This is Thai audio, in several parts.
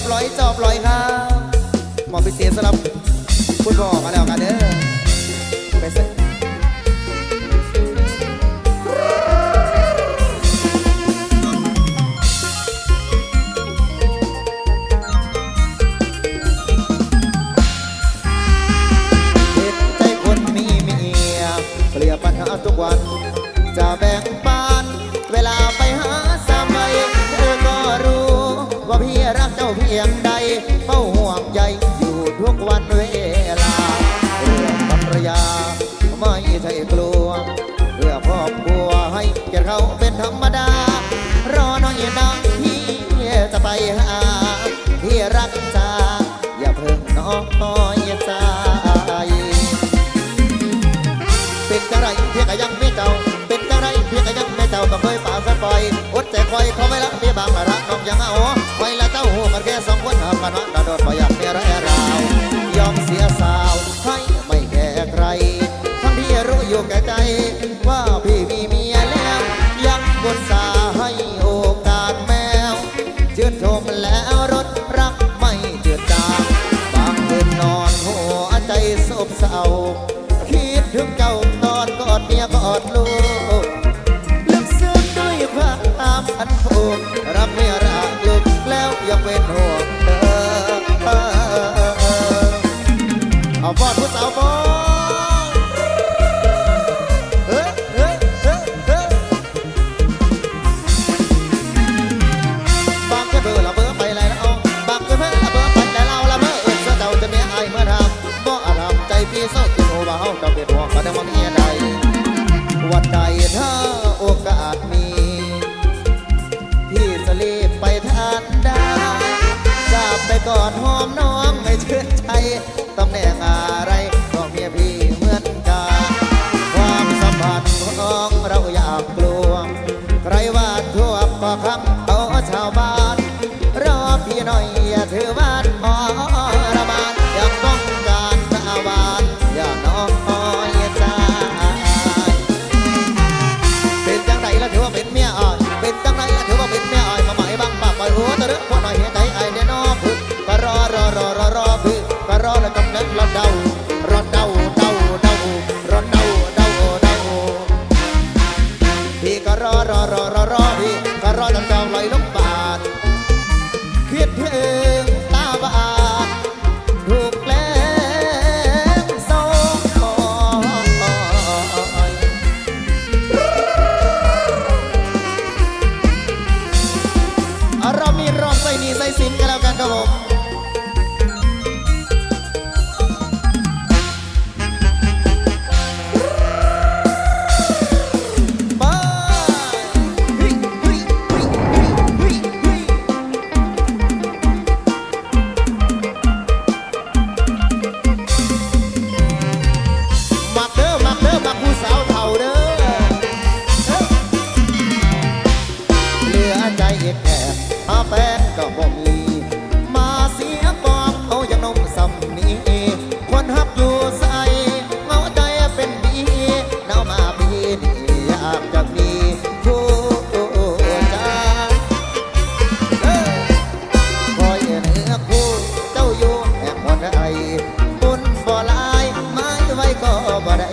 อบร้อยจอบร้อยครับหมอพิเศษสำหรับคุณพ่อมาแล้วกันเด้อ เพียงใดเฝ้าห่วงใยอยู่ทุกวันเวลาเรื่องภรรยาไม่ใช่กลัวเพื่อครอบครัวให้เกียรเขาเป็นธรรมดา รอน้องอย่าน้องพี่จะไปหาที่รักษาอย่าเพิ่งน้อยใจเป็นกะไรเพียงยังไม่เจ้า เป็นกะไรเพียงยังไม่เจ้าก็เคยป่าสักปล่อยอดใจคอยเขาไม่ละ กันวะดอด กอดหอม็บ่มีมาเสียบอกเขาย่างนมสำนีคนฮับอยู่ใส่เงาใจเป็นดีเนามาพีดีอยากจะมีผู้าจคอยเหนือคู่เจ้าโยู่แห่งคนไอบุญบ่ลายไม้ไว้ก็บ่ได้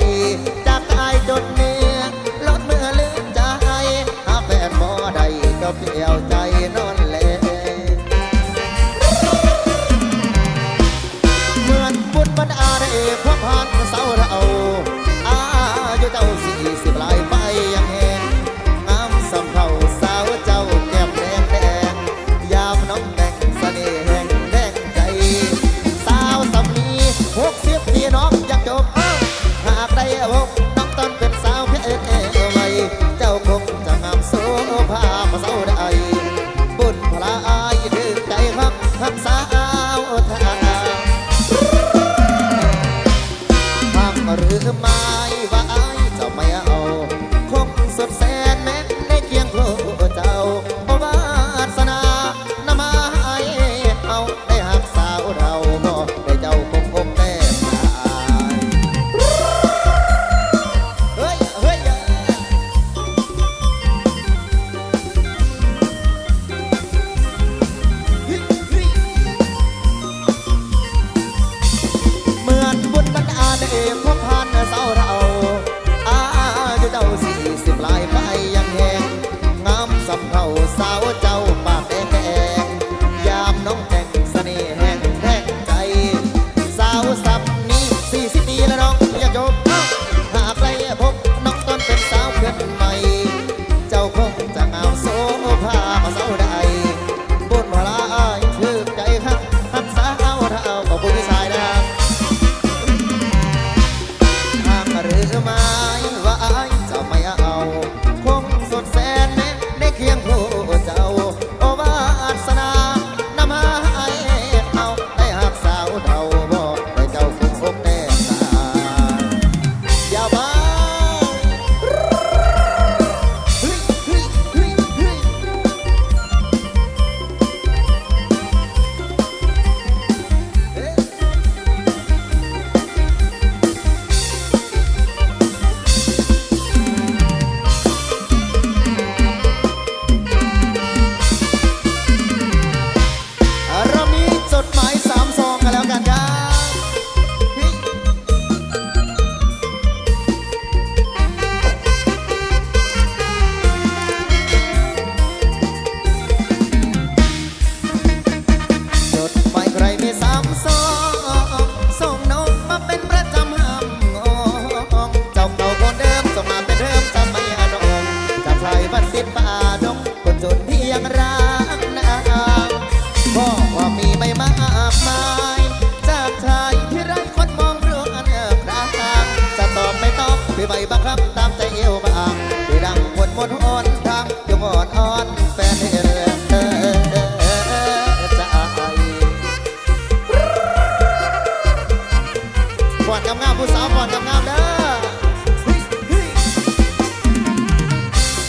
กอดกับงามผู้สาวกอดกับงามเด้อ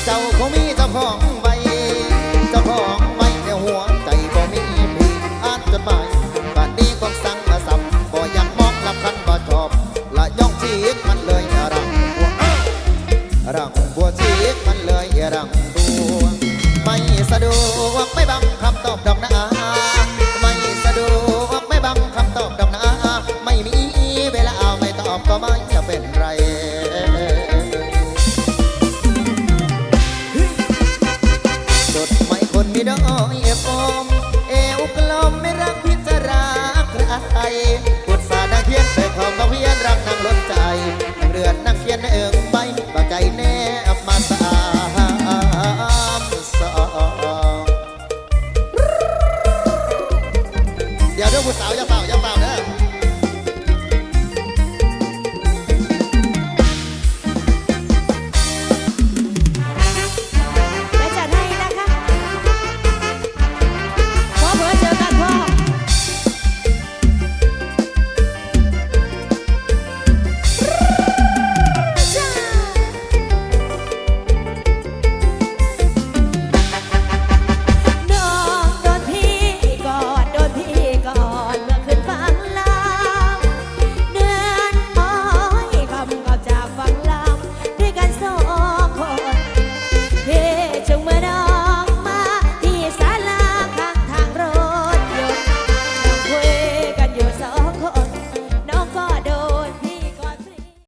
เจ้าคงมีเจ้าของใบเจ้าของใบในหัวใจก็มีผู้อ่านจดหมายบ้านนี้ความส พี่ดอยปมเอวกลมไม่รักพิจารักใครปวดสานักเพียนเปิดทองมาเพียนรักนางล้นใจเรือนนั่งเพียนเอิงไปปากใจแน่มาสาองเดี๋ยวเดี๋ยผู้สาวจะ